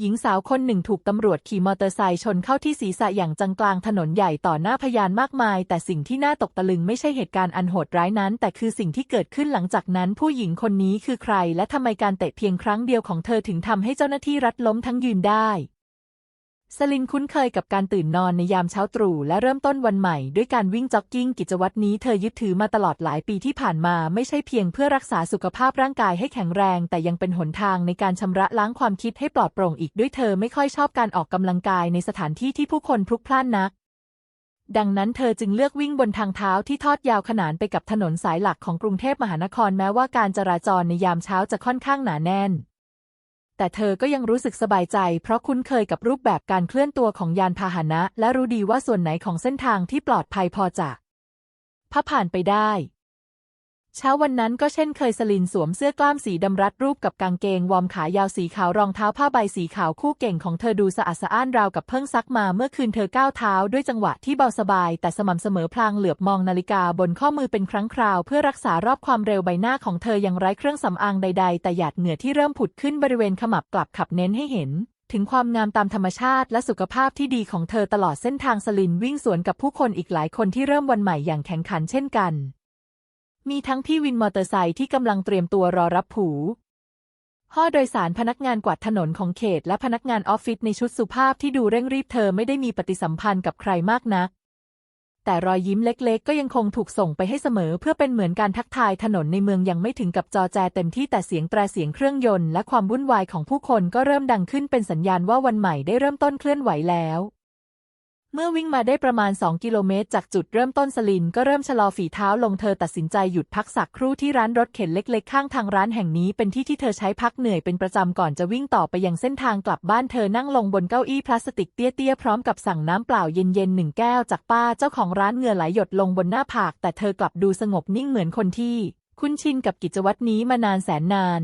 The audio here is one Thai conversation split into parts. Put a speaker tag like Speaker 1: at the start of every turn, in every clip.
Speaker 1: หญิงสาวคนหนึ่งถูกตำรวจขี่มอเตอร์ไซค์ชนเข้าที่ศีรษะอย่างจังกลางถนนใหญ่ต่อหน้าพยานมากมาย แต่สิ่งที่น่าตกตะลึงไม่ใช่เหตุการณ์อันโหดร้ายนั้น แต่คือสิ่งที่เกิดขึ้นหลังจากนั้น ผู้หญิงคนนี้คือใคร และทำไมการเตะเพียงครั้งเดียวของเธอถึงทำให้เจ้าหน้าที่รัฐล้มทั้งยืนได้ สลินคุ้นเคยกับการตื่นนอนในยามเช้าตรู่และเริ่มต้นวันใหม่ด้วยการวิ่งจ็อกกิ้งกิจวัตรนี้เธอยึดถือมาตลอดหลายปีที่ผ่านมาไม่ใช่เพียงเพื่อรักษาสุขภาพร่างกายให้แข็งแรง แต่ยังเป็นหนทางในการชำระล้างความคิดให้ปลอดโปร่งอีกด้วยเธอไม่ค่อยชอบการออกกำลังกายในสถานที่ที่ผู้คนพลุกพล่านนัก ดังนั้นเธอจึงเลือกวิ่งบนทางเท้าที่ทอดยาวขนานไปกับถนนสายหลักของกรุงเทพมหานครแม้ว่าการจราจรในยามเช้าจะค่อนข้างหนาแน่น แต่เธอก็ยังรู้สึกสบายใจ เพราะคุ้นเคยกับรูปแบบการเคลื่อนตัวของยานพาหนะ และรู้ดีว่าส่วนไหนของเส้นทางที่ปลอดภัยพอจะพผ่านไปได้ เช้าวันนั้นก็เช่นเคยสลินสวมเสื้อกล้ามสีดำรัดรูปกับกางเกง วอร์มขายาวสีขาวรองเท้าผ้าใบสีขาวคู่เก่งของเธอดูสะอาดสะอ้านราวกับเพิ่งซักมาเมื่อคืนเธอก้าวเท้าด้วยจังหวะที่เบาสบาย แต่สม่ำเสมอพลางเหลือบมองนาฬิกาบนข้อมือเป็นครั้งคราว เพื่อรักษารอบความเร็วใบหน้าของเธอยังไร้เครื่องสำอางใด ๆ แต่หยาดเหงื่อที่เริ่มผุดขึ้นบริเวณขมับกลับขับเน้นให้เห็นถึงความงามตามธรรมชาติและสุขภาพที่ดีของเธอตลอดเส้นทางสลินวิ่งสวนกับผู้คนอีกหลายคนที่เริ่มวันใหม่อย่างแข่งขันเช่นกัน มีทั้งพี่วินมอเตอร์ไซค์ที่กำลังเตรียมตัวรอรับผูห้อโดยสารพนักงานกวาดถนนของเขตและพนักงานออฟฟิศในชุดสุภาพที่ดูเร่งรีบเธอไม่ได้มีปฏิสัมพันธ์กับใครมากนัก แต่รอยยิ้มเล็กๆ ก็ยังคงถูกส่งไปให้เสมอเพื่อเป็นเหมือนการทักทายถนนในเมืองยังไม่ถึงกับจอแจเต็มที่แต่เสียงแตรเสียงเครื่องยนต์และความวุ่นวายของผู้คนก็เริ่มดังขึ้นเป็นสัญญาณว่าวันใหม่ได้เริ่มต้นเคลื่อนไหวแล้ว เมื่อวิ่งมาได้ประมาณ 2 กิโลเมตร จากจุดเริ่มต้นสลิน ก็เริ่มชะลอฝีเท้าลงเธอตัดสินใจหยุดพักสักครู่ที่ร้านรถเข็นเล็กๆ ข้างทางร้านแห่งนี้เป็นที่ที่เธอใช้พักเหนื่อยเป็นประจำก่อนจะวิ่งต่อไปยังเส้นทางกลับบ้านเธอนั่งลงบนเก้าอี้พลาสติกเตี้ยๆ พร้อมกับสั่งน้ำเปล่าเย็นๆหนึ่งแก้วจากป้าเจ้าของร้านเหงื่อไหลหยดลงบนหน้าผาก แต่เธอกลับดูสงบนิ่งเหมือนคนที่ คุ้นชินกับกิจวัตรนี้มานานแสนนาน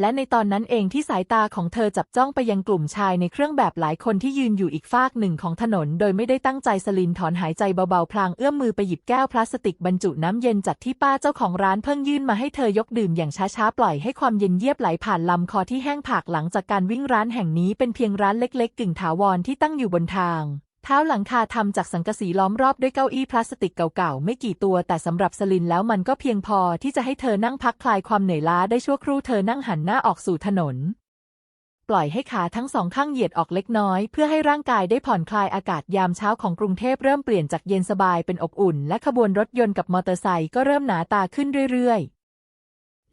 Speaker 1: และในตอนนั้นเองที่สายตาของเธอจับจ้องไปยังกลุ่มชายในเครื่องแบบหลายคนที่ยืนอยู่อีกฟากหนึ่งของถนน โดยไม่ได้ตั้งใจสลินถอนหายใจเบาๆ พลางเอื้อมมือไปหยิบแก้วพลาสติกบรรจุน้ำเย็นจัดที่ป้าเจ้าของร้านเพิ่งยื่นมาให้เธอยกดื่มอย่างช้าๆ ปล่อยให้ความเย็นเยียบไหลผ่านลำคอที่แห้งผากหลังจากการวิ่งร้านแห่งนี้เป็นเพียงร้านเล็กๆ กึ่งถาวรที่ตั้งอยู่บนทาง เท้าหลังคาทำจากสังกะสีล้อมรอบด้วยเก้าอี้พลาสติกเก่าๆ ไม่กี่ตัว แต่สำหรับสลินแล้วมันก็เพียงพอที่จะให้เธอนั่งพักคลายความเหนื่อยล้าได้ชั่วครู่เธอนั่งหันหน้าออกสู่ถนน ปล่อยให้ขาทั้งสองข้างเหยียดออกเล็กน้อย เพื่อให้ร่างกายได้ผ่อนคลายอากาศยามเช้าของกรุงเทพเริ่มเปลี่ยนจากเย็นสบายเป็นอบอุ่น และขบวนรถยนต์กับมอเตอร์ไซค์ก็เริ่มหนาตาขึ้นเรื่อยๆ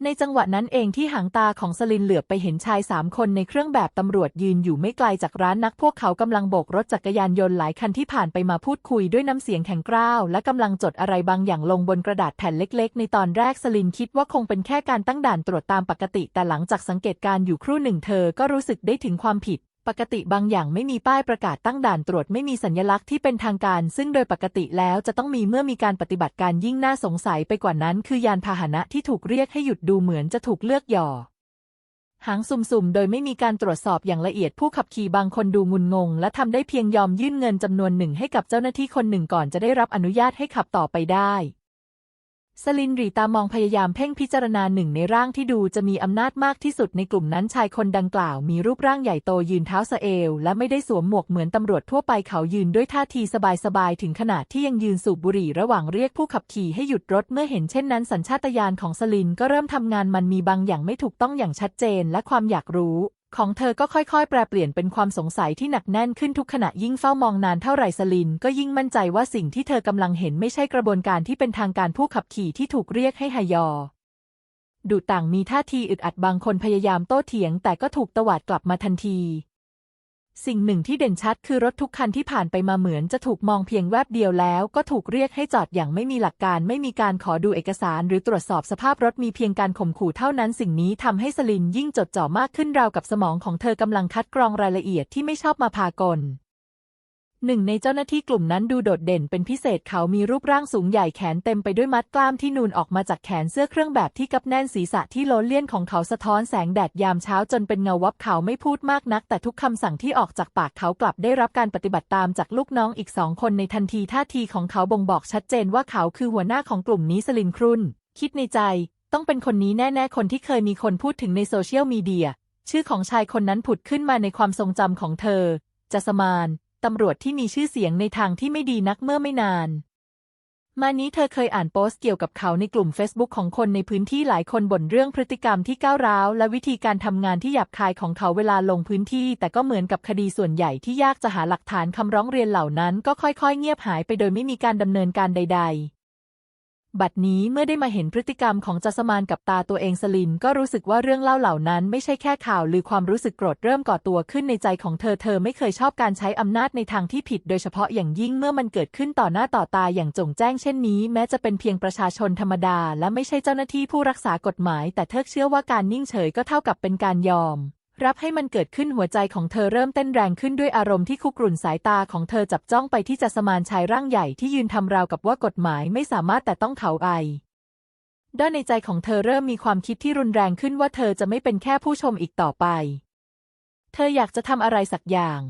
Speaker 1: ในจังหวะนั้นเองที่หางตาของสลินเหลือบไปเห็นชายสามคนในเครื่องแบบตำรวจยืนอยู่ไม่ไกลจากร้านนักพวกเขากำลังโบกรถจักรยานยนต์หลายคันที่ผ่านไปมาพูดคุยด้วยน้ำเสียงแข็งกร้าว และกำลังจดอะไรบางอย่างลงบนกระดาษแผ่นเล็ก ๆ ในตอนแรกสลินคิดว่าคงเป็นแค่การตั้งด่านตรวจตามปกติ แต่หลังจากสังเกตการอยู่ครู่หนึ่งเธอก็รู้สึกได้ถึงความผิด ปกติบางอย่างไม่มีป้ายประกาศตั้งด่านตรวจไม่มีสัญลักษณ์ที่เป็นทางการ ซึ่งโดยปกติแล้วจะต้องมีเมื่อมีการปฏิบัติการยิ่งน่าสงสัยไปกว่านั้น คือยานพาหนะที่ถูกเรียกให้หยุดดูเหมือนจะถูกเลือกหย่อหางสุ่มๆ โดยไม่มีการตรวจสอบอย่างละเอียดผู้ขับขี่บางคนดูงุนงง และทำได้เพียงยอมยื่นเงินจำนวนหนึ่งให้กับเจ้าหน้าที่คนหนึ่งก่อนจะได้รับอนุญาตให้ขับต่อไปได้ สลินรีตามองพยายามเพ่งพิจารณาหนึ่งในร่างที่ดูจะมีอำนาจมากที่สุดในกลุ่มนั้นชายคนดังกล่าวมีรูปร่างใหญ่โตยืนเท้าสะเอว และไม่ได้สวมหมวกเหมือนตำรวจทั่วไปเขายืนด้วยท่าทีสบายๆถึงขนาดที่ยังยืนสูบบุหรี่ระหว่างเรียกผู้ขับขี่ให้หยุดรถเมื่อเห็นเช่นนั้นสัญชาตญาณของสลินก็เริ่มทำงานมันมีบางอย่างไม่ถูกต้องอย่างชัดเจนและความอยากรู้ ของเธอก็ค่อยๆ แปรเปลี่ยนเป็นความสงสัยที่หนักแน่นขึ้นทุกขณะยิ่งเฝ้ามองนานเท่าไหร่สลิน ก็ยิ่งมั่นใจว่าสิ่งที่เธอกำลังเห็นไม่ใช่กระบวนการที่เป็นทางการผู้ขับขี่ที่ถูกเรียกให้หยอ ดูต่างมีท่าทีอึดอัดบางคนพยายามโต้เถียง แต่ก็ถูกตวาดกลับมาทันที สิ่งหนึ่งที่เด่นชัดคือรถทุกคันที่ผ่านไปมาเหมือนจะถูกมองเพียงแวบเดียวแล้วก็ถูกเรียกให้จอดอย่างไม่มีหลักการ ไม่มีการขอดูเอกสาร หรือตรวจสอบสภาพรถมีเพียงการข่มขู่เท่านั้นสิ่งนี้ทำให้สลินยิ่งจดจ่อมากขึ้นราวกับสมองของเธอกำลังคัดกรองรายละเอียดที่ไม่ชอบมาพากล หนึ่งในเจ้าหน้าที่กลุ่มนั้นดูโดดเด่นเป็นพิเศษเขามีรูปร่างสูงใหญ่แขนเต็มไปด้วยมัดกล้ามที่นูนออกมาจากแขนเสื้อเครื่องแบบที่กับแน่นศีรษะที่โล้นเลี่ยนของเขาสะท้อนแสงแดดยามเช้าจนเป็นเงาวับเขาไม่พูดมากนัก แต่ทุกคำสั่งที่ออกจากปากเขากลับได้รับการปฏิบัติตามจากลูกน้องอีกสองคนในทันทีท่าทีของเขาบ่งบอกชัดเจนว่าเขาคือหัวหน้าของกลุ่มนี้สลินครุนคิดในใจ ต้องเป็นคนนี้แน่ๆคนที่เคยมีคนพูดถึงในโซเชียลมีเดียชื่อของชายคนนั้นผุดขึ้นมาในความทรงจำของเธอจัสมาน ตำรวจที่มีชื่อเสียงในทางที่ไม่ดีนักเมื่อไม่นาน มานี้เธอเคยอ่านโพสต์เกี่ยวกับเขาในกลุ่ม Facebook ของคนในพื้นที่หลายคนบ่นเรื่องพฤติกรรมที่ก้าวร้าว และวิธีการทำงานที่หยาบคายของเขาเวลาลงพื้นที่ แต่ก็เหมือนกับคดีส่วนใหญ่ที่ยากจะหาหลักฐานคำร้องเรียนเหล่านั้น ก็ค่อยๆ เงียบหายไปโดยไม่มีการดำเนินการใด ๆ บัดนี้เมื่อได้มาเห็นพฤติกรรมของจัสมานกับตาตัวเองสลินก็รู้สึกว่าเรื่องเล่าเหล่านั้นไม่ใช่แค่ข่าวหรือความรู้สึกโกรธเริ่มก่อตัวขึ้นในใจของเธอเธอไม่เคยชอบการใช้อำนาจในทางที่ผิด โดยเฉพาะอย่างยิ่งเมื่อมันเกิดขึ้นต่อหน้าต่อตาอย่างจงแจ้งเช่นนี้ แม้จะเป็นเพียงประชาชนธรรมดา และไม่ใช่เจ้าหน้าที่ผู้รักษากฎหมาย แต่เธอเชื่อว่าการนิ่งเฉยก็เท่ากับเป็นการยอม รับให้มันเกิดขึ้นหัวใจของเธอเริ่มเต้นแรงขึ้นด้วยอารมณ์ที่คุกรุ่นสายตาของเธอจับจ้องไปที่จัสมานชายร่างใหญ่ที่ยืนทำราวกับว่ากฎหมายไม่สามารถแต่ต้องเขาไอด้านในใจของเธอเริ่มมีความคิดที่รุนแรงขึ้นว่าเธอจะไม่เป็นแค่ผู้ชมอีกต่อไป เธออยากจะทำอะไรสักอย่าง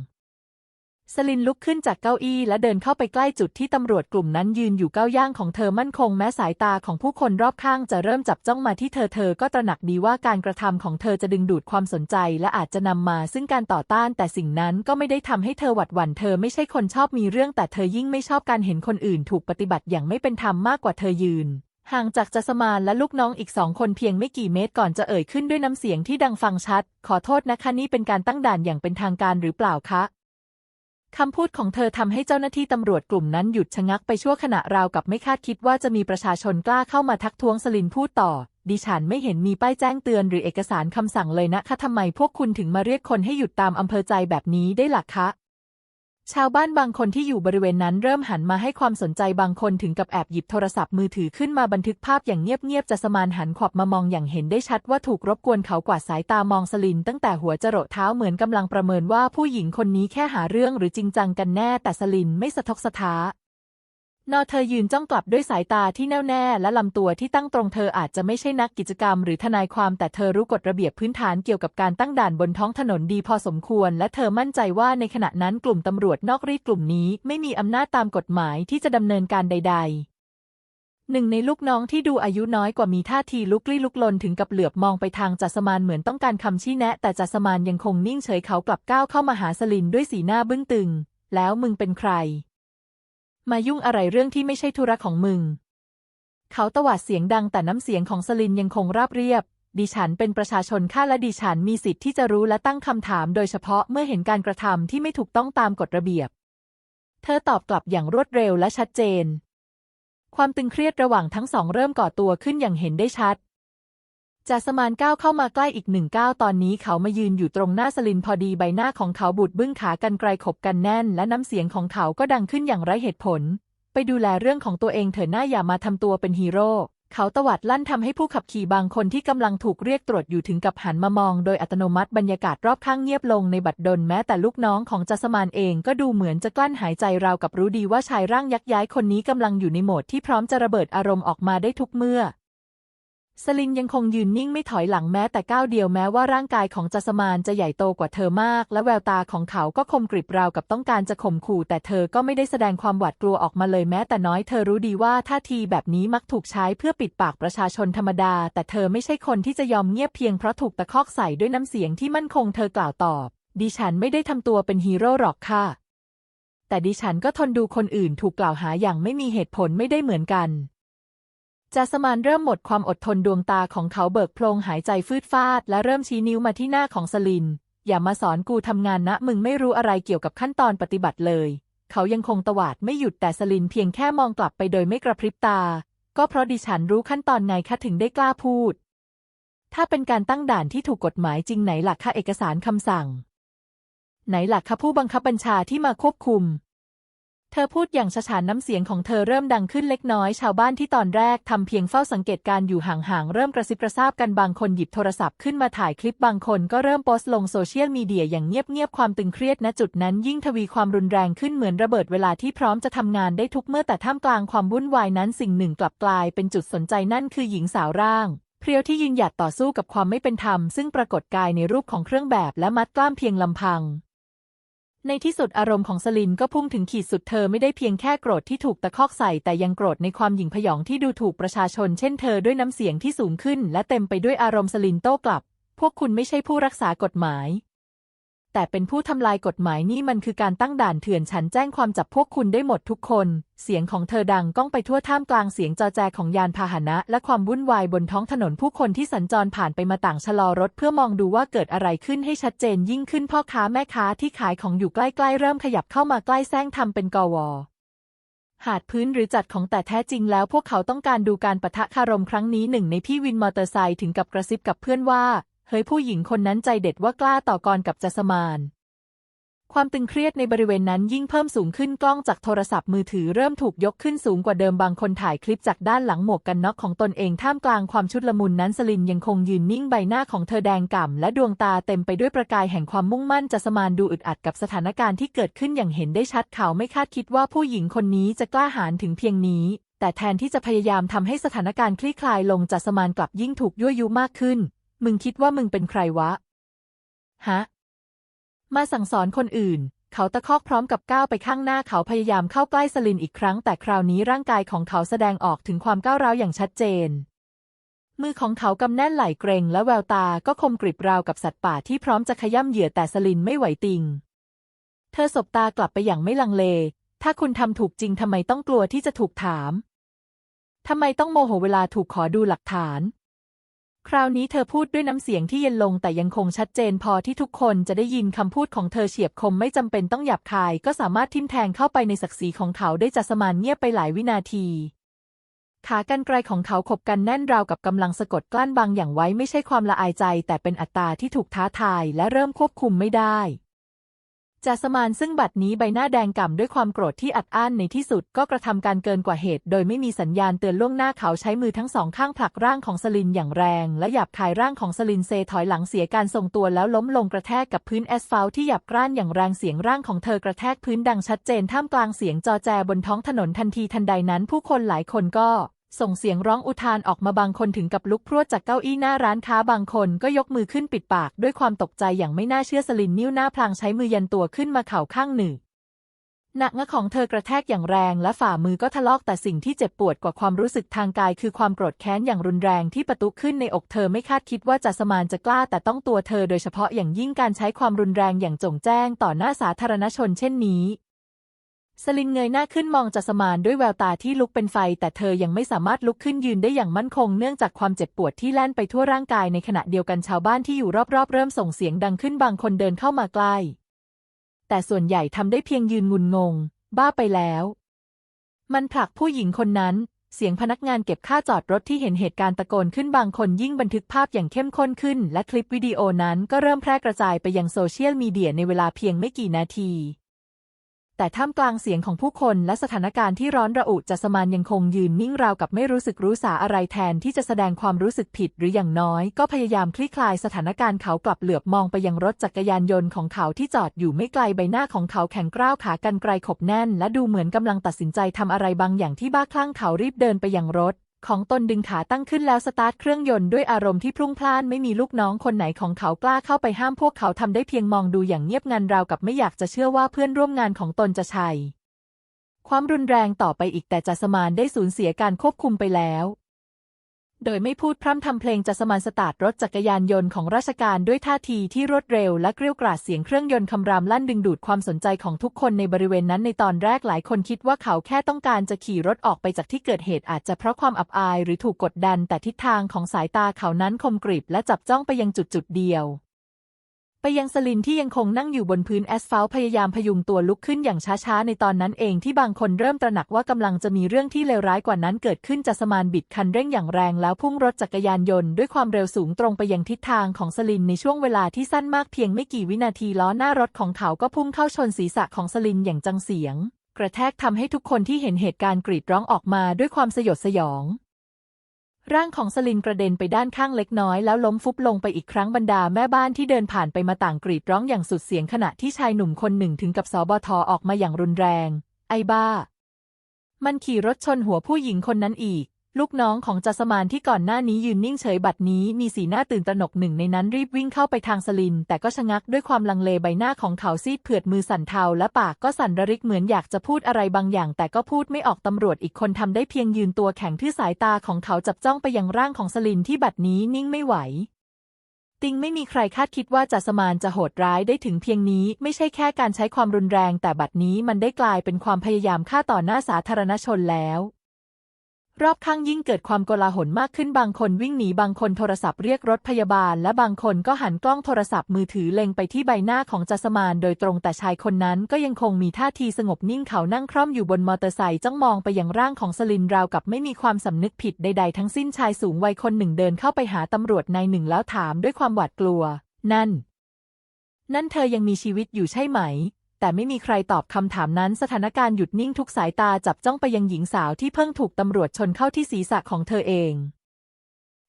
Speaker 1: สลินลุกขึ้นจากเก้าอี้และเดินเข้าไปใกล้จุดที่ตำรวจกลุ่มนั้นยืนอยู่ก้าวย่างของเธอมั่นคงแม้สายตาของผู้คนรอบข้างจะเริ่มจับจ้องมาที่เธอเธอก็ตระหนักดีว่าการกระทำของเธอจะดึงดูดความสนใจ และอาจจะนำมาซึ่งการต่อต้าน แต่สิ่งนั้นก็ไม่ได้ทำให้เธอหวัดหวั่นเธอไม่ใช่คนชอบมีเรื่อง แต่เธอยิ่งไม่ชอบการเห็นคนอื่น ถูกปฏิบัติอย่างไม่เป็นธรรมมากกว่าเธอยืนห่างจากจัสมานและลูกน้องอีกสองคนเพียงไม่กี่เมตรก่อนจะเอ่ยขึ้นด้วยน้ำเสียงที่ดังฟังชัด ขอโทษนะคะนี่เป็นการตั้งด่านอย่างเป็นทางการหรือเปล่าคะ คำพูดของเธอทำให้เจ้าหน้าที่ตำรวจกลุ่มนั้นหยุดชะงักไปชั่วขณะราวกับไม่คาดคิดว่าจะมีประชาชนกล้าเข้ามาทักท้วงสลินพูดต่อ ดิฉันไม่เห็นมีป้ายแจ้งเตือนหรือเอกสารคำสั่งเลยนะคะทำไมพวกคุณถึงมาเรียกคนให้หยุดตามอำเภอใจแบบนี้ได้หลักคะ ชาวบ้านบางคนที่อยู่บริเวณนั้นเริ่มหันมาให้ความสนใจบางคนถึงกับแอบหยิบโทรศัพท์มือถือขึ้นมาบันทึกภาพอย่างเงียบๆจะสมานหันขวับมามองอย่างเห็นได้ชัดว่าถูกรบกวนเขากวาดสายตามองสลิน ตั้งแต่หัวจรดเท้าเหมือนกำลังประเมินว่าผู้หญิงคนนี้แค่หาเรื่องหรือจริงจังกันแน่แต่สลินไม่สะทกสะท้า นอเธอยืนจ้องกลับด้วยสายตาที่แน่วแน่และลำตัวที่ตั้งตรงเธออาจจะไม่ใช่นักกิจกรรมหรือทนายความแต่เธอรู้กฎระเบียบพื้นฐานเกี่ยวกับการตั้งด่านบนท้องถนนดีพอสมควร และเธอมั่นใจว่าในขณะนั้นกลุ่มตำรวจนอกรีดกลุ่มนี้ไม่มีอำนาจตามกฎหมายที่จะดำเนินการใด ๆหนึ่งในลูกน้องที่ดูอายุน้อยกว่ามีท่าทีลุกลี้ลุกลนถึงกับเหลือบมองไปทางจัสมานเหมือนต้องการคำชี้แนะ แต่จัสมานยังคงนิ่งเฉยเขากลับก้าวเข้ามาหาสลินด้วยสีหน้าบึ้งตึง แล้วมึงเป็นใคร มายุ่งอะไรเรื่องที่ไม่ใช่ธุระของมึง เขาตวาดเสียงดังแต่น้ำเสียงของสลินยังคงราบเรียบ ดิฉันเป็นประชาชนข้าและดิฉันมีสิทธิ์ที่จะรู้และตั้งคำถาม โดยเฉพาะเมื่อเห็นการกระทำที่ไม่ถูกต้องตามกฎระเบียบ เธอตอบกลับอย่างรวดเร็วและชัดเจน ความตึงเครียดระหว่างทั้งสองเริ่มก่อตัวขึ้นอย่างเห็นได้ชัด จาสมานก้าวเข้ามาใกล้อีกหนึ่งก้าวตอนนี้เขามายืนอยู่ตรงหน้าสลินพอดีใบหน้าของเขาบูดบึ้งขากันไกลขบกันแน่น และน้ำเสียงของเขาก็ดังขึ้นอย่างไร้เหตุผล ไปดูแลเรื่องของตัวเองเถอะหน้าอย่ามาทำตัวเป็นฮีโร่เขาตวัดลั่นทำให้ผู้ขับขี่บางคนที่กำลังถูกเรียกตรวจอยู่ถึงกับหันมามองโดยอัตโนมัติบรรยากาศรอบข้างเงียบลงในบัดดลแม้แต่ลูกน้องของจัสมานเองก็ดูเหมือนจะกลั้นหายใจราวกับรู้ดีว่าชายร่างยักษ์ย้ายคนนี้กำลังอยู่ในโหมดที่พร้อมจะระเบิดอารมณ์ออกมาได้ทุกเมื่อ สลินยังคงยืนนิ่งไม่ถอยหลังแม้แต่ก้าวเดียวแม้ว่าร่างกายของจัสมานจะใหญ่โตกว่าเธอมาก และแววตาของเขาก็คมกริบราวกับต้องการจะข่มขู่ แต่เธอก็ไม่ได้แสดงความหวาดกลัวออกมาเลยแม้แต่น้อยเธอรู้ดีว่าท่าทีแบบนี้มักถูกใช้เพื่อปิดปากประชาชนธรรมดา แต่เธอไม่ใช่คนที่จะยอมเงียบเพียงเพราะถูกตะคอกใส่ด้วยน้ำเสียงที่มั่นคงเธอกล่าวตอบ ดิฉันไม่ได้ทำตัวเป็นฮีโร่หรอกค่ะ แต่ดิฉันก็ทนดูคนอื่นถูกกล่าวหาอย่างไม่มีเหตุผลไม่ได้เหมือนกัน จาสมานเริ่มหมดความอดทนดวงตาของเขาเบิกโพลงหายใจฟืดฟาด และเริ่มชี้นิ้วมาที่หน้าของสลิน อย่ามาสอนกูทำงานนะ มึงไม่รู้อะไรเกี่ยวกับขั้นตอนปฏิบัติเลย เขายังคงตวาดไม่หยุดแต่สลินเพียงแค่มองกลับไปโดยไม่กระพริบตา ก็เพราะดิฉันรู้ขั้นตอนไงคะถึงได้กล้าพูด ถ้าเป็นการตั้งด่านที่ถูกกฎหมายจริงไหนหลักคะเอกสารคำสั่ง ไหนหลักคะผู้บังคับบัญชาที่มาควบคุม เธอพูดอย่างฉฉานน้ำเสียงของเธอเริ่มดังขึ้นเล็กน้อย ชาวบ้านที่ตอนแรกทำเพียงเฝ้าสังเกตการอยู่ห่างๆ เริ่มกระซิบกระซาบกันบางคนหยิบโทรศัพท์ขึ้นมาถ่ายคลิปบางคนก็เริ่มโพสต์ลงโซเชียลมีเดียอย่างเงียบๆ ความตึงเครียดณจุดนั้นยิ่งทวีความรุนแรงขึ้นเหมือนระเบิดเวลาที่พร้อมจะทำงานได้ทุกเมื่อแต่ท่ามกลางความวุ่นวายนั้นสิ่งหนึ่งกลับกลายเป็นจุดสนใจนั่นคือหญิงสาวร่างเพรียวที่ยืนหยัดต่อสู้กับความไม่เป็นธรรมซึ่งปรากฏกายในรูปของเครื่องแบบและมัดกล้ามเพียงลำพัง ในที่สุดอารมณ์ของสลินก็พุ่งถึงขีดสุดเธอไม่ได้เพียงแค่โกรธที่ถูกตะคอกใส่ แต่ยังโกรธในความหยิ่งผยองที่ดูถูกประชาชนเช่นเธอด้วยน้ำเสียงที่สูงขึ้น และเต็มไปด้วยอารมณ์สลินโต้กลับ พวกคุณไม่ใช่ผู้รักษากฎหมาย แต่เป็นผู้ทำลายกฎหมายนี่มันคือการตั้งด่านเถื่อนฉันแจ้งความจับพวกคุณได้หมดทุกคน เสียงของเธอดังก้องไปทั่วท่ามกลางเสียงจอแจของยานพาหนะ และความวุ่นวายบนท้องถนนผู้คนที่สัญจรผ่านไปมาต่างชะลอรถเพื่อมองดูว่าเกิดอะไรขึ้นให้ชัดเจนยิ่งขึ้นพ่อค้าแม่ค้าที่ขายของอยู่ใกล้ๆ เริ่มขยับเข้ามาใกล้แซงทำเป็นกวหาดพื้นหรือจัดของแต่แท้จริงแล้วพวกเขาต้องการดูการปะทะคารมครั้งนี้หนึ่งในพี่วินมอเตอร์ไซค์ถึงกับกระซิบกับเพื่อนว่า เฮ้ยผู้หญิงคนนั้นใจเด็ดว่ากล้าต่อกรกับจัสมาน ความตึงเครียดในบริเวณนั้นยิ่งเพิ่มสูงขึ้นกล้องจากโทรศัพท์มือถือเริ่มถูกยกขึ้นสูงกว่าเดิมบางคนถ่ายคลิปจากด้านหลังหมวกกันน็อกของตนเองท่ามกลางความชุดละมุนนั้นสลินยังคงยืนนิ่งใบหน้าของเธอแดงก่ำและดวงตาเต็มไปด้วยประกายแห่งความมุ่งมั่นจัสมานดูอึดอัดกับสถานการณ์ที่เกิดขึ้นอย่างเห็นได้ชัดเขาไม่คาดคิดว่าผู้หญิงคนนี้จะกล้าหาญถึงเพียงนี้แต่แทนที่จะพยายามทำให้สถานการณ์คลี่คลายลงจัสมานกลับยิ่งถูกยั่วยุมากขึ้น มึงคิดว่ามึงเป็นใครวะ ฮะ มาสั่งสอนคนอื่น เขาตะคอกพร้อมกับก้าวไปข้างหน้าเขาพยายามเข้าใกล้สลินอีกครั้ง แต่คราวนี้ร่างกายของเขาแสดงออกถึงความก้าวร้าวอย่างชัดเจน มือของเขากำแน่นไหลเกรงและแววตาก็คมกริบราวกับสัตว์ป่าที่พร้อมจะขย่ำเหยื่อแต่สลินไม่ไหวติง เธอสบตากลับไปอย่างไม่ลังเล ถ้าคุณทำถูกจริงทำไมต้องกลัวที่จะถูกถามทำไมต้องโมโหเวลาถูกขอดูหลักฐาน คราวนี้เธอพูดด้วยน้ำเสียงที่เย็นลงแต่ยังคงชัดเจนพอที่ทุกคนจะได้ยินคำพูดของเธอเฉียบคมไม่จำเป็นต้องหยาบคาย ก็สามารถทิ่มแทงเข้าไปในศักดิ์ศรีของเขาได้จัสมานเงียบไปหลายวินาที ขากรรไกลของเขาขบกันแน่นราวกับกำลังสะกดกลั้นบางอย่างไว้ไม่ใช่ความละอายใจ แต่เป็นอัตตาที่ถูกท้าทายและเริ่มควบคุมไม่ได้ จาสมานซึ่งบัดนี้ใบหน้าแดงก่ำด้วยความโกรธที่อัดอั้นในที่สุดก็กระทำการเกินกว่าเหตุ โดยไม่มีสัญญาณเตือนล่วงหน้าเขาใช้มือทั้งสองข้างผลักร่างของสลินอย่างแรง และหยับคายร่างของสลินเซถอยหลังเสียการทรงตัวแล้วล้มลงกระแทกกับพื้นแอสฟัลต์ที่หยับกร้านอย่างแรงเสียงร่างของเธอกระแทกพื้นดังชัดเจนท่ามกลางเสียงจอแจบนท้องถนนทันทีทันใดนั้นผู้คนหลายคนก็ ส่งเสียงร้องอุทานออกมาบางคนถึงกับลุกพรวดจากเก้าอี้หน้าร้านค้าบางคนก็ยกมือขึ้นปิดปากด้วยความตกใจอย่างไม่น่าเชื่อสลินนิ้วหน้าพลางใช้มือยันตัวขึ้นมาเข่าข้างหนึ่งหนักงะของเธอกระแทกอย่างแรงและฝ่ามือก็ทะลอกแต่สิ่งที่เจ็บปวดกว่าความรู้สึกทางกายคือความโกรธแค้นอย่างรุนแรงที่ประตุขึ้นในอกเธอไม่คาดคิดว่าจัสมานจะกล้าแต่ต้องตัวเธอโดยเฉพาะอย่างยิ่งการใช้ความรุนแรงอย่างจงแจ้งต่อหน้าสาธารณชนเช่นนี้ สลินเงยหน้าขึ้นมองจัสมานด้วยแววตาที่ลุกเป็นไฟ แต่เธอยังไม่สามารถลุกขึ้นยืนได้อย่างมั่นคงเนื่องจากความเจ็บปวดที่แล่นไปทั่วร่างกายในขณะเดียวกันชาวบ้านที่อยู่รอบๆ เริ่มส่งเสียงดังขึ้นบางคนเดินเข้ามาใกล้ แต่ส่วนใหญ่ทำได้เพียงยืนงุนงง บ้าไปแล้ว มันผลักผู้หญิงคนนั้น เสียงพนักงานเก็บค่าจอดรถที่เห็นเหตุการณ์ตะโกนขึ้นบางคนยิ่งบันทึกภาพอย่างเข้มข้นขึ้น และคลิปวิดีโอนั้นก็เริ่มแพร่กระจายไปยังโซเชียลมีเดียในเวลาเพียงไม่กี่นาที แต่ท่ามกลางเสียงของผู้คนและสถานการณ์ที่ร้อนระอุจัสมานยังคงยืนนิ่งราวกับไม่รู้สึกรู้สาอะไรแทนที่จะแสดงความรู้สึกผิดหรืออย่างน้อย ก็พยายามคลี่คลายสถานการณ์เขากลับเหลือบมองไปยังรถจักรยานยนต์ของเขาที่จอดอยู่ไม่ไกลใบหน้าของเขาแข็งกร้าวขากันไกลขบแน่น และดูเหมือนกำลังตัดสินใจทำอะไรบางอย่างที่บ้าคลั่งเขารีบเดินไปยังรถ ของตนดึงขาตั้งขึ้นแล้วสตาร์ทเครื่องยนต์ด้วยอารมณ์ที่พลุ่งพล่านไม่มีลูกน้องคนไหนของเขากล้าเข้าไปห้ามพวกเขาทำได้เพียงมองดูอย่างเงียบงันราวกับไม่อยากจะเชื่อว่าเพื่อนร่วมงานของตนจะใช่ความรุนแรงต่อไปอีกแต่จัสมานได้สูญเสียการควบคุมไปแล้ว โดยไม่พูดพร่ำทำเพลงจะสมานสตาร์ทรถจักรยานยนต์ของราชการด้วยท่าทีที่รวดเร็วและเกลี้ยวกราดเสียงเครื่องยนต์คำรามลั่นดึงดูดความสนใจของทุกคนในบริเวณนั้นในตอนแรกหลายคนคิดว่าเขาแค่ต้องการจะขี่รถออกไปจากที่เกิดเหตุอาจจะเพราะความอับอายหรือถูกกดดันแต่ทิศทางของสายตาเขานั้นคมกริบและจับจ้องไปยังจุดจุดเดียว ไปยังสลินที่ยังคงนั่งอยู่บนพื้นแอสฟัลต์พยายามพยุงตัวลุกขึ้นอย่างช้าๆ ในตอนนั้นเองที่บางคนเริ่มตระหนักว่ากำลังจะมีเรื่องที่เลวร้ายกว่านั้นเกิดขึ้นจัสมานบิดคันเร่งอย่างแรงแล้วพุ่งรถจักรยานยนต์ด้วยความเร็วสูงตรงไปยังทิศทางของสลินในช่วงเวลาที่สั้นมากเพียงไม่กี่วินาทีล้อหน้ารถของเขาก็พุ่งเข้าชนศีรษะของสลินอย่างจังเสียง กระแทกทำให้ทุกคนที่เห็นเหตุการณ์กรีดร้องออกมาด้วยความสยดสยอง ร่างของสลินกระเด็นไปด้านข้างเล็กน้อยแล้วล้มฟุบลงไปอีกครั้งบรรดาแม่บ้านที่เดินผ่านไปมาต่างกรีดร้องอย่างสุดเสียงขณะที่ชายหนุ่มคนหนึ่งถึงกับสบทออกมาอย่างรุนแรง ไอ้บ้า มันขี่รถชนหัวผู้หญิงคนนั้นอีก ลูกน้องของจัสมานที่ก่อนหน้านี้ยืนนิ่งเฉยบัดนี้มีสีหน้าตื่นตระหนกหนึ่งในนั้นรีบวิ่งเข้าไปทางสลิน แต่ก็ชะงักด้วยความลังเลใบหน้าของเขาซีดเผือดมือสั่นเทาและปากก็สั่นระริกเหมือนอยากจะพูดอะไรบางอย่าง แต่ก็พูดไม่ออกตำรวจอีกคนทำได้เพียงยืนตัวแข็งที่สายตาของเขาจับจ้องไปยังร่างของสลินที่บัดนี้นิ่งไม่ไหวติงไม่มีใครคาดคิดว่าจัสมานจะโหดร้ายได้ถึงเพียงนี้ ไม่ใช่แค่การใช้ความรุนแรง แต่บัดนี้มันได้กลายเป็นความพยายามฆ่าต่อหน้าสาธารณชนแล้ว รอบข้างยิ่งเกิดความโกลาหลมากขึ้นบางคนวิ่งหนีบางคนโทรศัพท์เรียกรถพยาบาล และบางคนก็หันกล้องโทรศัพท์มือถือเล็งไปที่ใบหน้าของจัสมานโดยตรงแต่ชายคนนั้นก็ยังคงมีท่าทีสงบนิ่งเขานั่งคร่อมอยู่บนมอเตอร์ไซค์จ้องมองไปยังร่างของสลินราวกับไม่มีความสำนึกผิดใดๆทั้งสิ้นชายสูงวัยคนหนึ่งเดินเข้าไปหาตำรวจนายหนึ่งแล้วถามด้วยความหวาดกลัว นั่น นั่นเธอยังมีชีวิตอยู่ใช่ไหม แต่ไม่มีใครตอบคำถามนั้นสถานการณ์หยุดนิ่งทุกสายตาจับจ้องไปยังหญิงสาวที่เพิ่งถูกตำรวจชนเข้าที่ศีรษะของเธอเอง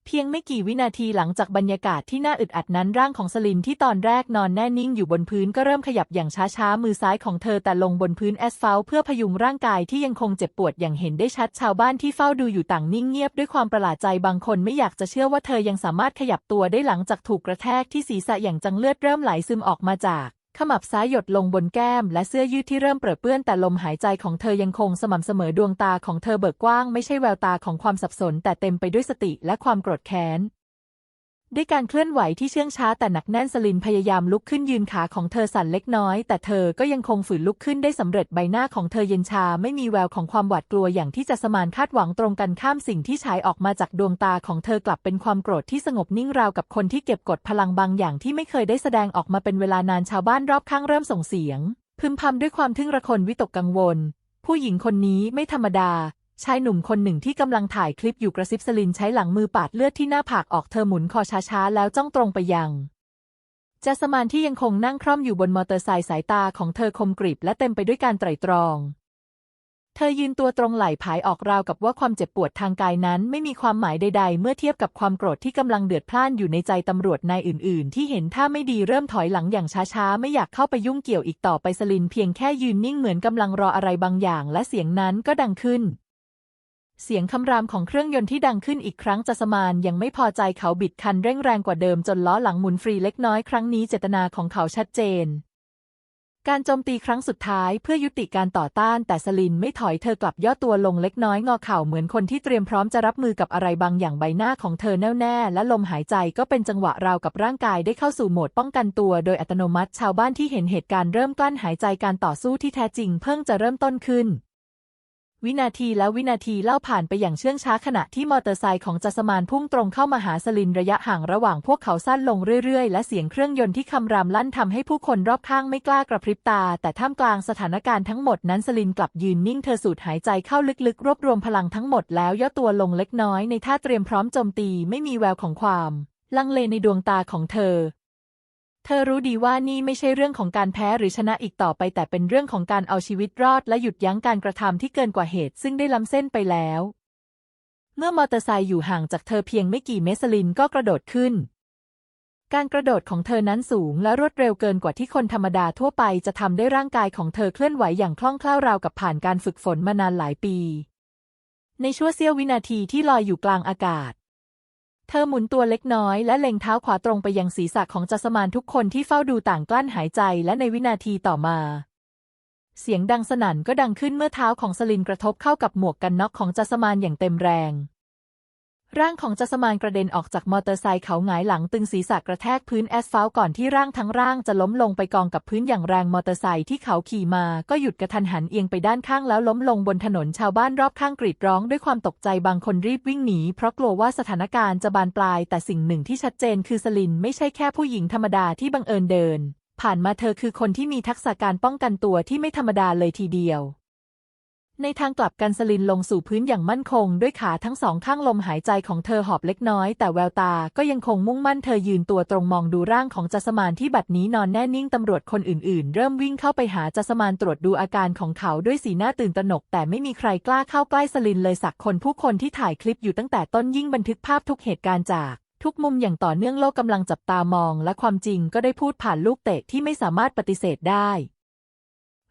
Speaker 1: เพียงไม่กี่วินาทีหลังจากบรรยากาศที่น่าอึดอัดนั้นร่างของสลินที่ตอนแรกนอนแน่นิ่งอยู่บนพื้นก็เริ่มขยับอย่างช้าๆมือซ้ายของเธอแต่ลงบนพื้นแอสฟัลต์เพื่อพยุงร่างกายที่ยังคงเจ็บปวดอย่างเห็นได้ชัดชาวบ้านที่เฝ้าดูอยู่ต่างนิ่งเงียบด้วยความประหลาดใจบางคนไม่อยากจะเชื่อว่าเธอยังสามารถขยับตัวได้หลังจากถูกกระแทกที่ศีรษะอย่างจังเลือดเริ่มไหลซึมออกมาจาก ขมับซ้ายหยดลงบนแก้ม และเสื้อยืดที่เริ่มเปรอะเปื้อนแต่ลมหายใจของเธอยังคงสม่ำเสมอดวงตาของเธอเบิกกว้าง ไม่ใช่แววตาของความสับสน แต่เต็มไปด้วยสติและความโกรธแค้น ด้วยการเคลื่อนไหวที่เชื่องช้าแต่หนักแน่นสลินพยายามลุกขึ้นยืนขาของเธอสั่นเล็กน้อย แต่เธอก็ยังคงฝืนลุกขึ้นได้สำเร็จใบหน้าของเธอเย็นชาไม่มีแววของความหวาดกลัวอย่างที่จะสมานคาดหวังตรงกันข้ามสิ่งที่ฉายออกมาจากดวงตาของเธอกลับเป็นความโกรธที่สงบนิ่งราวกับคนที่เก็บกดพลังบางอย่างที่ไม่เคยได้แสดงออกมาเป็นเวลานานชาวบ้านรอบข้างเริ่มส่งเสียง พึมพำด้วยความทึ่งระคนวิตกกังวล ผู้หญิงคนนี้ไม่ธรรมดา ชายหนุ่มคนหนึ่งที่กำลังถ่ายคลิปอยู่กระซิบสลินใช้หลังมือปาดเลือดที่หน้าผากออกเธอหมุนคอช้าๆ แล้วจ้องตรงไปยังจัสมานที่ยังคงนั่งคร่อมอยู่บนมอเตอร์ไซค์สายตาของเธอคมกริบและเต็มไปด้วยการไตร่ตรอง เธอยืนตัวตรงไหล่ผายออกราวกับว่าความเจ็บปวดทางกายนั้นไม่มีความหมายใด ๆ เมื่อเทียบกับความโกรธที่กำลังเดือดพล่านอยู่ในใจตำรวจนายอื่น ๆ ที่เห็นท่าไม่ดีเริ่มถอยหลังอย่างช้าๆ ไม่อยากเข้าไปยุ่งเกี่ยวอีกต่อไปสลินเพียงแค่ยืนนิ่งเหมือนกำลังรออะไรบางอย่าง และเสียงนั้นก็ดังขึ้น เสียงคำรามของเครื่องยนต์ที่ดังขึ้นอีกครั้งจัสมานยังไม่พอใจเขาบิดคันเร่งแรงกว่าเดิมจนล้อหลังหมุนฟรีเล็กน้อยครั้งนี้เจตนาของเขาชัดเจน การโจมตีครั้งสุดท้ายเพื่อยุติการต่อต้านแต่สลินไม่ถอยเธอกลับย่อตัวลงเล็กน้อยงอเข่าเหมือนคนที่เตรียมพร้อมจะรับมือกับอะไรบางอย่างใบหน้าของเธอแน่วแน่และลมหายใจก็เป็นจังหวะราวกับร่างกายได้เข้าสู่โหมดป้องกันตัวโดยอัตโนมัติชาวบ้านที่เห็นเหตุการณ์เริ่มกลั้นหายใจการต่อสู้ที่แท้จริงเพิ่งจะเริ่มต้นขึ้น วินาทีแล้ววินาทีเล่าผ่านไปอย่างเชื่องช้าขณะที่มอเตอร์ไซค์ของจัสมานพุ่งตรงเข้ามาหาสลินระยะห่างระหว่างพวกเขาสั้นลงเรื่อยๆ และเสียงเครื่องยนต์ที่คำรามลั่นทำให้ผู้คนรอบข้างไม่กล้ากระพริบตา แต่ท่ามกลางสถานการณ์ทั้งหมดนั้นสลินกลับยืนนิ่งเธอสูดหายใจเข้าลึกๆ รวบรวมพลังทั้งหมดแล้วย่อตัวลงเล็กน้อยในท่าเตรียมพร้อมโจมตีไม่มีแววของความ ลังเลในดวงตาของเธอ เธอรู้ดีว่านี่ไม่ใช่เรื่องของการแพ้หรือชนะอีกต่อไป แต่เป็นเรื่องของการเอาชีวิตรอดและหยุดยั้งการกระทำที่เกินกว่าเหตุ ซึ่งได้ล้ำเส้นไปแล้ว เมื่อมอเตอร์ไซค์อยู่ห่างจากเธอเพียงไม่กี่เมตรสลินก็กระโดดขึ้น การกระโดดของเธอนั้นสูงและรวดเร็วเกินกว่าที่คนธรรมดาทั่วไปจะทำได้ร่างกายของเธอเคลื่อนไหวอย่างคล่องแคล่วราวกับผ่านการฝึกฝนมานานหลายปี ในชั่วเสี้ยววินาทีที่ลอยอยู่กลางอากาศ เธอหมุนตัวเล็กน้อยและเล็งเท้าขวาตรงไปยังศีรษะของจัสมานทุกคนที่เฝ้าดูต่างกลั้นหายใจและในวินาทีต่อมา เสียงดังสนั่นก็ดังขึ้นเมื่อเท้าของสลินกระทบเข้ากับหมวกกันน็อกของจัสมานอย่างเต็มแรง ร่างของจัสมานกระเด็นออกจากมอเตอร์ไซค์เขาหงายหลังตึงศีรษะกระแทกพื้นแอสฟัลต์ก่อนที่ร่างทั้งร่างจะล้มลงไปกองกับพื้นอย่างแรงมอเตอร์ไซค์ที่เขาขี่มา ก็หยุดกระทันหันเอียงไปด้านข้างแล้วล้มลงบนถนนชาวบ้านรอบข้างกรีดร้องด้วยความตกใจบางคนรีบวิ่งหนีเพราะกลัวว่าสถานการณ์จะบานปลาย แต่สิ่งหนึ่งที่ชัดเจนคือสลินไม่ใช่แค่ผู้หญิงธรรมดาที่บังเอิญเดิน ผ่านมาเธอคือคนที่มีทักษะการป้องกันตัวที่ไม่ธรรมดาเลยทีเดียว ในทางกลับกันสลินลงสู่พื้นอย่างมั่นคง ด้วยขาทั้งสองข้างลมหายใจของเธอหอบเล็กน้อย แต่แววตาก็ยังคงมุ่งมั่นเธอยืนตัวตรงมองดูร่างของจัสมานที่บัดนี้นอนแน่นิ่งตำรวจคนอื่นๆ เริ่มวิ่งเข้าไปหาจัสมานตรวจดูอาการของเขาด้วยสีหน้าตื่นตระหนก แต่ไม่มีใครกล้าเข้าใกล้สลินเลยสักคนผู้คนที่ถ่ายคลิปอยู่ตั้งแต่ต้นยิ่งบันทึกภาพทุกเหตุการณ์จากทุกมุมอย่างต่อเนื่องโลกกำลังจับตามอง และความจริงก็ได้พูดผ่านลูกเตะที่ไม่สามารถปฏิเสธได้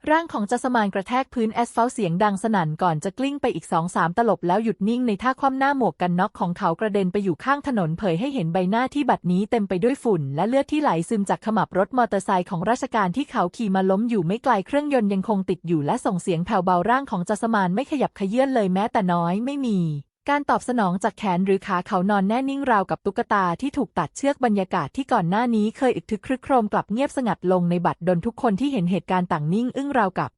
Speaker 1: ร่างของจัสมานกระแทกพื้นแอสฟัลต์เสียงดังสนั่นก่อนจะกลิ้งไปอีกสองสามตลบแล้วหยุดนิ่งในท่าคว่ำหน้าหมวกกันน็อกของเขากระเด็นไปอยู่ข้างถนนเผยให้เห็นใบหน้าที่บัดนี้เต็มไปด้วยฝุ่น และเลือดที่ไหลซึมจากขมับรถมอเตอร์ไซค์ของราชการที่เขาขี่มาล้มอยู่ไม่ไกลเครื่องยนต์ยังคงติดอยู่และส่งเสียงแผ่วเบาร่างของจัสมานไม่ขยับขยื่นเลยแม้แต่น้อยไม่มี การตอบสนองจากแขนหรือขาเขานอนแน่นิ่งราวกับตุ๊กตาที่ถูกตัดเชือกบรรยากาศที่ก่อนหน้านี้เคยอึกทึกครึกโครมกลับเงียบสงัดลงในบัดดลทุกคนที่เห็นเหตุการณ์ต่างนิ่งอึ้งราวกับ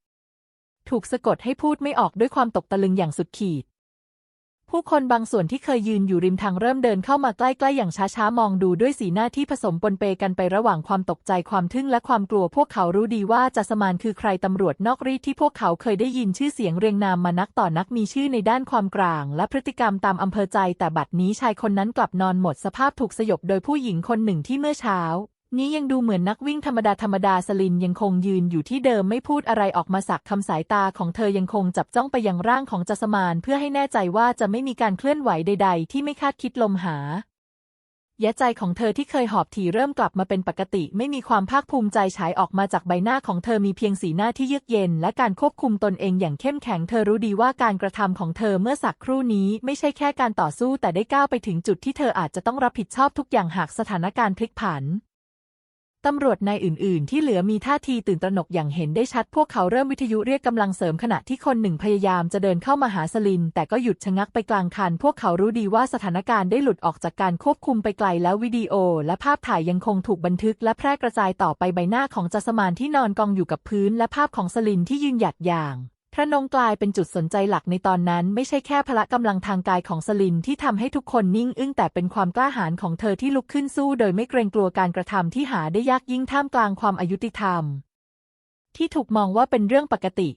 Speaker 1: ถูกสะกดให้พูดไม่ออกด้วยความตกตะลึงอย่างสุดขีด ผู้คนบางส่วนที่เคยยืนอยู่ริมทางเริ่มเดินเข้ามาใกล้ๆอย่างช้าๆ มองดูด้วยสีหน้าที่ผสมปนเปกันไประหว่างความตกใจความทึ่งและความกลัว พวกเขารู้ดีว่าจัสมานคือใครตำรวจนอกรีดที่พวกเขาเคยได้ยินชื่อเสียงเรียงนามมานักต่อนักมีชื่อในด้านความกลาง และพฤติกรรมตามอำเภอใจแต่บัดนี้ชายคนนั้นกลับนอนหมดสภาพถูกสยบโดยผู้หญิงคนหนึ่งที่เมื่อเช้า นี้ยังดูเหมือนนักวิ่งธรรมดาธรรมดาสลินยังคงยืนอยู่ที่เดิมไม่พูดอะไรออกมาสักคำสายตาของเธอยังคงจับจ้องไปยังร่างของจัสมานเพื่อให้แน่ใจว่าจะไม่มีการเคลื่อนไหวใด ๆ ที่ไม่คาดคิดลมหายะใจของเธอที่เคยหอบถี่เริ่มกลับมาเป็นปกติ ไม่มีความภาคภูมิใจฉายออกมาจากใบหน้าของเธอมีเพียงสีหน้าที่เยือกเย็น และการควบคุมตนเองอย่างเข้มแข็งเธอรู้ดีว่าการกระทำของเธอเมื่อสักครู่นี้ ไม่ใช่แค่การต่อสู้แต่ได้ก้าวไปถึงจุดที่เธออาจจะต้องรับผิดชอบทุกอย่างหากสถานการณ์พลิกผัน ตำรวจนายอื่น ๆ ที่เหลือมีท่าทีตื่นตระหนกอย่างเห็นได้ชัด พวกเขาเริ่มวิทยุเรียกกำลังเสริมขณะที่คนหนึ่งพยายามจะเดินเข้ามาหาสลิน แต่ก็หยุดชะงักไปกลางคัน พวกเขารู้ดีว่าสถานการณ์ได้หลุดออกจากการควบคุมไปไกลแล้ววิดีโอ และภาพถ่ายยังคงถูกบันทึก และแพร่กระจายต่อไปใบหน้าของจัสมานที่นอนกองอยู่กับพื้น และภาพของสลินที่ยืนหยัดอย่าง พระนงกลายเป็นจุดสนใจหลักในตอนนั้นไม่ใช่แค่พละกำลังทางกายของสลินที่ทำให้ทุกคนนิ่งอึ้งแต่เป็นความกล้าหาญของเธอที่ลุกขึ้นสู้โดยไม่เกรงกลัวการกระทำที่หาได้ยากยิ่งท่ามกลางความอายุติธรรม ที่ถูกมองว่าเป็นเรื่องปกติ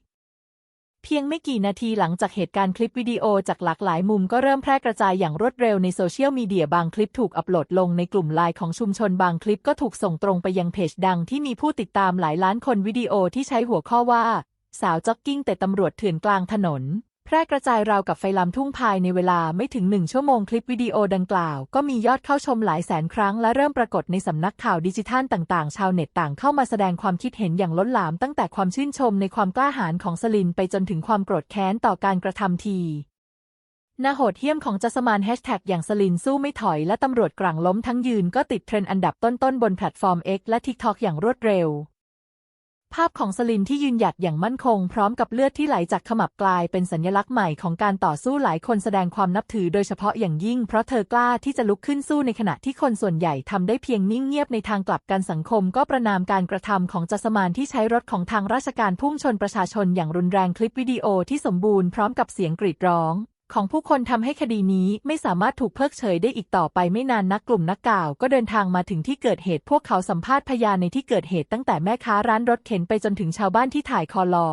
Speaker 1: เพียงไม่กี่นาทีหลังจากเหตุการณ์คลิปวิดีโอจากหลากหลายมุมก็เริ่มแพร่กระจายอย่างรวดเร็วในโซเชียลมีเดียบางคลิปถูกอัปโหลดลงในกลุ่มไลน์ของชุมชนบางคลิปก็ถูกส่งตรงไปยังเพจดังที่มีผู้ติดตามหลายล้านคนวิดีโอที่ใช้หัวข้อว่า สาวจ็อกกิ้งแต่ตำรวจเถื่อนกลางถนน แพร่กระจายราวกับไฟลามทุ่งภายในเวลาไม่ถึงหนึ่งชั่วโมงคลิปวิดีโอดังกล่าว ก็มียอดเข้าชมหลายแสนครั้งและเริ่มปรากฏในสำนักข่าวดิจิทัลต่างๆ ชาวเน็ตต่างเข้ามาแสดงความคิดเห็นอย่างล้นหลามตั้งแต่ความชื่นชมในความกล้าหาญของสลินไปจนถึงความโกรธแค้นต่อการกระทำทีนาโหดเหี้ยมของจัสมานแฮชแท็กอย่างสลินสู้ไม่ถอยและตำรวจกลางล้มทั้งยืนก็ติดเทรนด์อันดับต้นๆบนแพลตฟอร์ม X และ TikTok อย่างรวดเร็ว ภาพของสลินที่ยืนหยัดอย่างมั่นคงพร้อมกับเลือดที่ไหลจากขมับกลายเป็นสัญลักษณ์ใหม่ของการต่อสู้หลายคนแสดงความนับถือโดยเฉพาะอย่างยิ่งเพราะเธอกล้าที่จะลุกขึ้นสู้ในขณะที่คนส่วนใหญ่ทำได้เพียงนิ่งเงียบในทางกลับกันสังคมก็ประนามการกระทำของจัสมานที่ใช้รถของทางราชการพุ่งชนประชาชนอย่างรุนแรงคลิปวิดีโอที่สมบูรณ์พร้อมกับเสียงกรีดร้อง ของผู้คนทำให้คดีนี้ไม่สามารถถูกเพิกเฉยได้อีกต่อไปไม่นานนักกลุ่มนักข่าว ก็เดินทางมาถึงที่เกิดเหตุพวกเขาสัมภาษณ์พยานในที่เกิดเหตุตั้งแต่แม่ค้าร้านรถเข็นไปจนถึงชาวบ้านที่ถ่ายคอลอ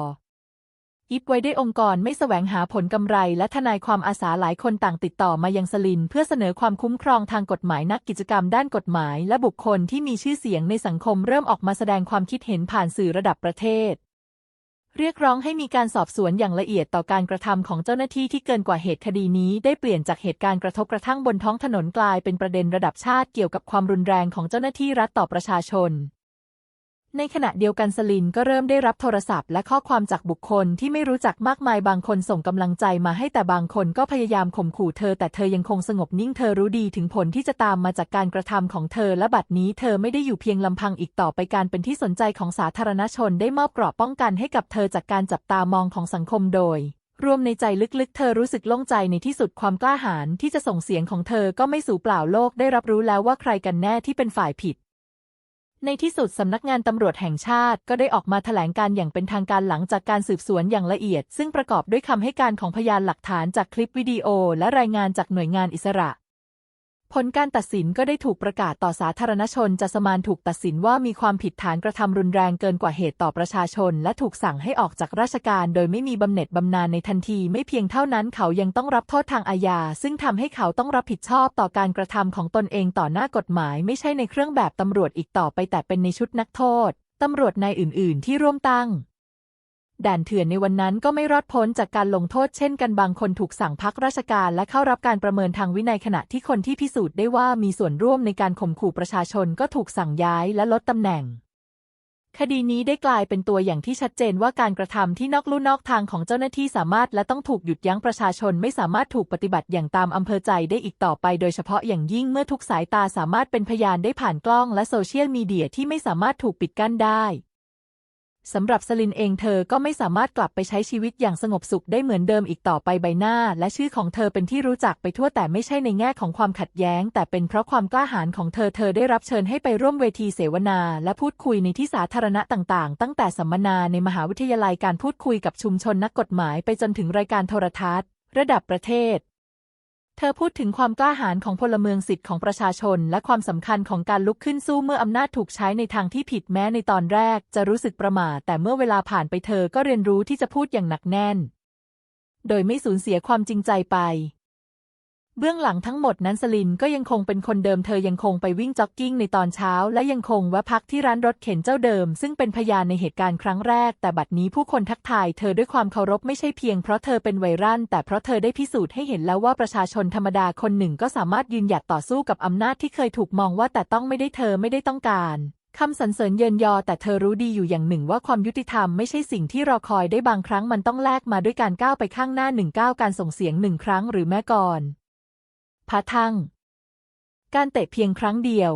Speaker 1: อิบไว้ได้องค์กรไม่แสวงหาผลกำไร และทนายความอาสาหลายคนต่างติดต่อมายังสลิน เพื่อเสนอความคุ้มครองทางกฎหมายนักกิจกรรมด้านกฎหมาย และบุคคลที่มีชื่อเสียงในสังคมเริ่มออกมาแสดงความคิดเห็นผ่านสื่อระดับประเทศ เรียกร้องให้มีการสอบสวนอย่างละเอียดต่อการกระทำของเจ้าหน้าที่ที่เกินกว่าเหตุคดีนี้ ได้เปลี่ยนจากเหตุการณ์กระทบกระทั่งบนท้องถนนกลายเป็นประเด็นระดับชาติเกี่ยวกับความรุนแรงของเจ้าหน้าที่รัฐต่อประชาชน ในขณะเดียวกันสลินก็เริ่มได้รับโทรศัพท์และข้อความจากบุคคลที่ไม่รู้จักมากมายบางคนส่งกำลังใจมาให้แต่บางคนก็พยายามข่มขู่เธอแต่เธอยังคงสงบนิ่งเธอรู้ดีถึงผลที่จะตามมาจากการกระทำของเธอและบัดนี้เธอไม่ได้อยู่เพียงลำพังอีกต่อไปการเป็นที่สนใจของสาธารณชนได้มอบเกราะป้องกันให้กับเธอจากการจับตามองของสังคมโดยรวมในใจลึกๆ เธอรู้สึกโล่งใจในที่สุดความกล้าหาญที่จะส่งเสียงของเธอก็ไม่สูญเปล่าโลกได้รับรู้แล้วว่าใครกันแน่ที่เป็นฝ่ายผิด ในที่สุดสำนักงานตำรวจแห่งชาติก็ได้ออกมาแถลงการอย่างเป็นทางการหลังจากการสืบสวนอย่างละเอียด ซึ่งประกอบด้วยคำให้การของพยานหลักฐานจากคลิปวิดีโอและรายงานจากหน่วยงานอิสระ ผลการตัดสินก็ได้ถูกประกาศต่อสาธารณชนจัสมานถูกตัดสินว่ามีความผิดฐานกระทำรุนแรงเกินกว่าเหตุต่อประชาชน และถูกสั่งให้ออกจากราชการโดยไม่มีบำเหน็จบำนาญในทันที ไม่เพียงเท่านั้นเขายังต้องรับโทษทางอาญา ซึ่งทำให้เขาต้องรับผิดชอบต่อการกระทำของตนเองต่อหน้ากฎหมาย ไม่ใช่ในเครื่องแบบตำรวจอีกต่อไปแต่เป็นในชุดนักโทษตำรวจนายอื่น ๆ ที่ร่วมตั้ง ด่านเถื่อนในวันนั้นก็ไม่รอดพ้นจากการลงโทษเช่นกันบางคนถูกสั่งพักราชการและเข้ารับการประเมินทางวินัยขณะที่คนที่พิสูจน์ได้ว่ามีส่วนร่วมในการข่มขู่ประชาชนก็ถูกสั่งย้ายและลดตำแหน่ง คดีนี้ได้กลายเป็นตัวอย่างที่ชัดเจนว่าการกระทำที่นอกลู่นอกทางของเจ้าหน้าที่สามารถและต้องถูกหยุดยั้งประชาชนไม่สามารถถูกปฏิบัติอย่างตามอำเภอใจได้อีกต่อไป โดยเฉพาะอย่างยิ่งเมื่อทุกสายตาสามารถเป็นพยานได้ผ่านกล้องและโซเชียลมีเดียที่ไม่สามารถถูกปิดกั้นได้ สำหรับสลินเองเธอก็ไม่สามารถกลับไปใช้ชีวิตอย่างสงบสุขได้เหมือนเดิมอีกต่อไปใบหน้า และชื่อของเธอเป็นที่รู้จักไปทั่วแต่ไม่ใช่ในแง่ของความขัดแย้ง แต่เป็นเพราะความกล้าหาญของเธอเธอได้รับเชิญให้ไปร่วมเวทีเสวนา และพูดคุยในที่สาธารณะต่างๆ ตั้งแต่สัมมนาในมหาวิทยาลัยการพูดคุยกับชุมชนนักกฎหมายไปจนถึงรายการโทรทัศน์ ระดับประเทศ เธอพูดถึงความกล้าหาญของพลเมืองสิทธิ์ของประชาชน และความสำคัญของการลุกขึ้นสู้เมื่ออำนาจถูกใช้ในทางที่ผิดแม้ในตอนแรก จะรู้สึกประหม่าแต่เมื่อเวลาผ่านไปเธอก็เรียนรู้ที่จะพูดอย่างหนักแน่น โดยไม่สูญเสียความจริงใจไป เบื้องหลังทั้งหมดนั้นสลินก็ยังคงเป็นคนเดิมเธอยังคงไปวิ่งจ็อกกิ้งในตอนเช้า และยังคงแวะพักที่ร้านรถเข็นเจ้าเดิม ซึ่งเป็นพยานในเหตุการณ์ครั้งแรก แต่บัดนี้ผู้คนทักทายเธอด้วยความเคารพไม่ใช่เพียงเพราะเธอเป็นไวรัลแต่เพราะเธอได้พิสูจน์ให้เห็นแล้วว่าประชาชนธรรมดาคนหนึ่งก็สามารถยืนหยัดต่อสู้กับอำนาจที่เคยถูกมองว่าแต่ต้องไม่ได้เธอไม่ได้ต้องการคำสรรเสริญเยินยอแต่เธอรู้ดีอยู่อย่างหนึ่งว่าความยุติธรรมไม่ใช่สิ่งที่รอคอยได้บางครั้งมันต้องแลกมาด้วยการก้าวไปข้างหน้าหนึ่งก้าวการส่งเสียงหนึ่งครั้งหรือแม้ก่อน พะทั้งการเตะเพียงครั้งเดียว